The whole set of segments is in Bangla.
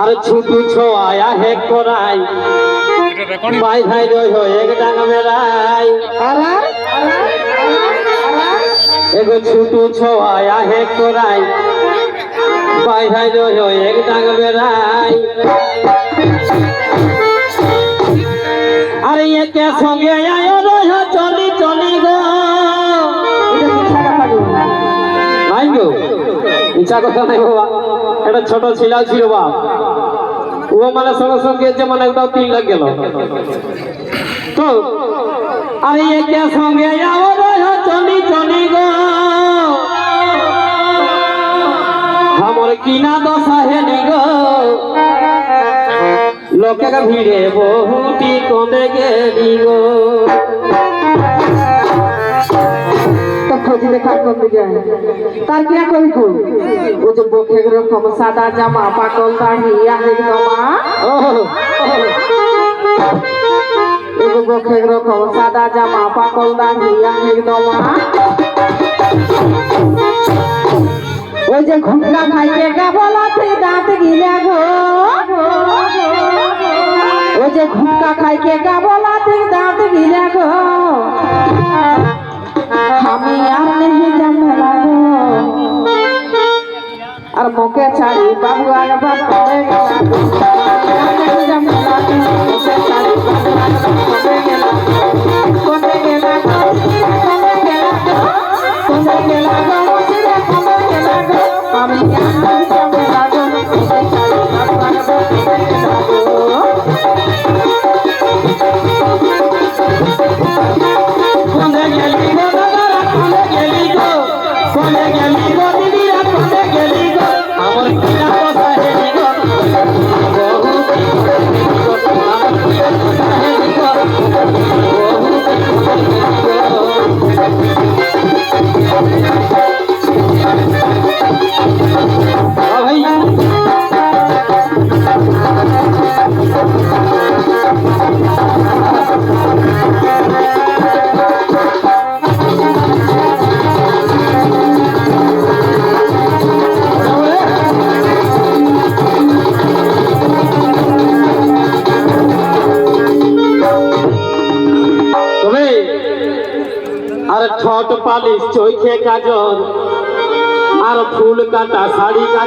আর ছুটু ছোয়া হে করাই। ভাই ভাই রয়ে ডাঙা মেলায়। এগো ছুটু ছোয়া হে কোরাই। ভাই ভাই, রই এক ডাঙ্গা বেড়াই। আরে একে সঙ্গে আয় রহ চলি চলি গো। নাই গো ইচ্ছা কথা নাই বাবা। একটা ছোট ছিলা, ছিল বাপ। ও মানে সঙ্গে সঙ্গে যে মানে ওটাও তিন লাখ গেল। তো আরে একে সঙ্গে চলি চলি গো। আমার কিনা দশা হেলি গো। লোকের ভিড়ে বহুটি কমে গেলি গো। খোঁজি দেখা করতে যায় তার কি কই কই ও যে বকে রকম সাদা জামা পাকল দাড়ি আহে ও। ওই যে ঘুমকা খাইকে গাবলাতে দাঁত গিলা গো। ওই যে ঘুমকা খাইকে গাবলাতে দাঁত গিলা গো। আমি আর আর মুখে ছাড়ি বাবু আর বাপ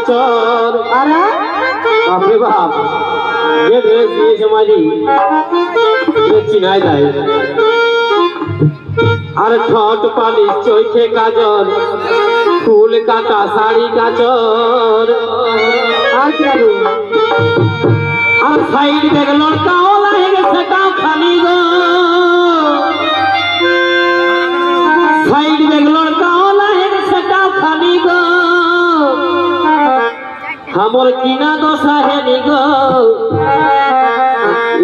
কাচর বাপরে বাপ যে ড্রেস দিয়েছে চিনাই দেয় আর ঠট পালিশ চৈখে কাজল ফুল কাটা শাড়ি কাচর আর সাইড দেখ লড়কাও আমার কিনা দশা হেলি গো?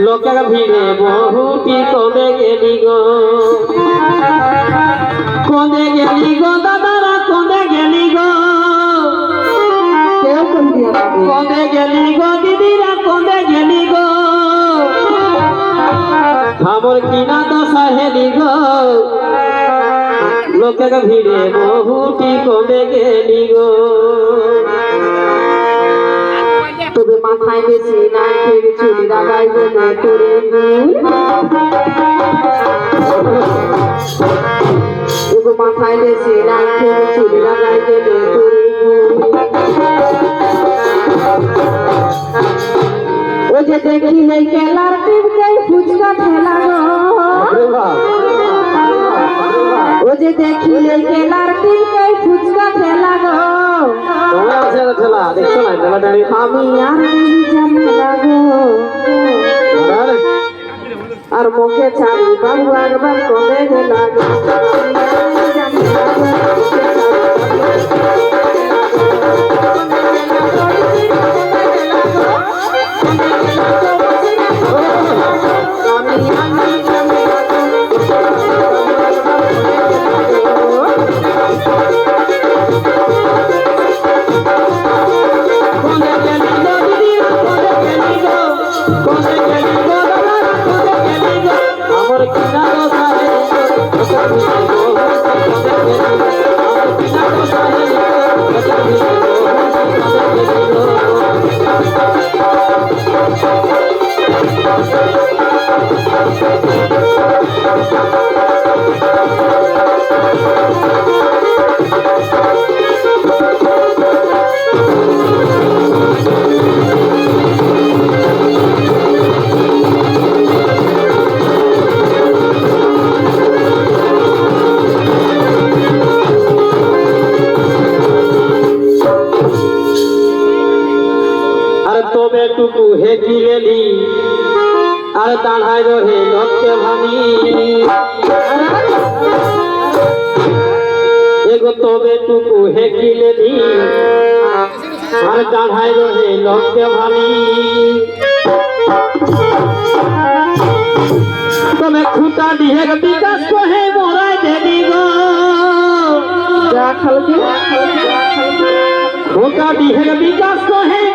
লোকের ভিড়ে বহুটি কমে গেলি গো? কমে গেলি গো দাদারা কমে গেলি গো? কমে গেলি গো দিদিরা কমে গেলি গো? আমার কিনা দশা হেলি গো? লোকের ভিড়ে বহুটি কমে গেলি গো? মাথায় বেশি নাই, ফের চুরি লাগাইবে না তোরে এগো মাথায় বেশি নাই, ফের চুরি লাগাইবে না তোরে ও যে দেখি নেই খেলার টিমকে ফুচকা খেলা ও যে দেখি নেই খেলার টিমকে ফুচকা খেলা গো। আমি আর জানলা গো। আর। মুখে ছাড়ি বাবু একবার কমে গেলা গো। এগো তবে টুকু হে গিলেলি আর দাঁড়ায় রহে লক্ষ্যে ভানি তবে খুঁটা দিয়ে বিকাশ কহে মোরাই দেলি গো যা খালকে যা খালকে যা খালকে খুঁটা দিয়ে বিকাশ কহে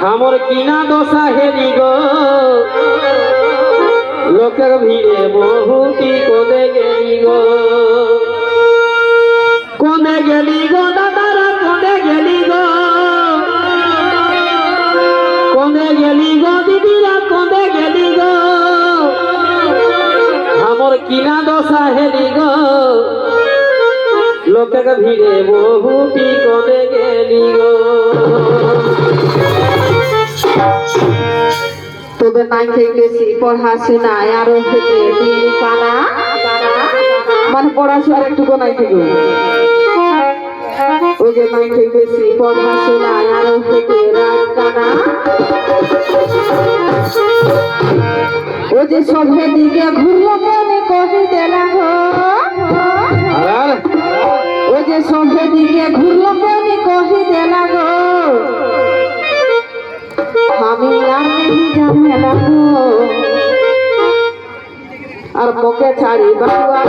আমার কিনা দশা হেরি গো। লোকের ভিড়ে বহুতি কোনে গেলি গো। কোনে গেলি গো দাদারা, কোনে গেলি গো। কোনে গেলি গো দিদিরা, কোনে গেলি গো। আমার কিনা দশা হেরি গো। লোকের ভিড়ে বহুতি কোনে গেলি গো। তবে নাই খেয়ে গেছি পড়াশোনা আর থেকে দিন কানা মানে পড়াশোনা একটু নাই থেকে ওই যে নাই খেয়ে গেছি পড়াশোনা আর থেকে রাত কানা ও যে সভে দিকে ঘুরলো মনে কহি দেলা আর? ও যে সভে দিকে ঘুরলো মনে কহি দেলা গো আমি আর নেহি ঝামেলা আর মোকে ছাড়ি বাবু আর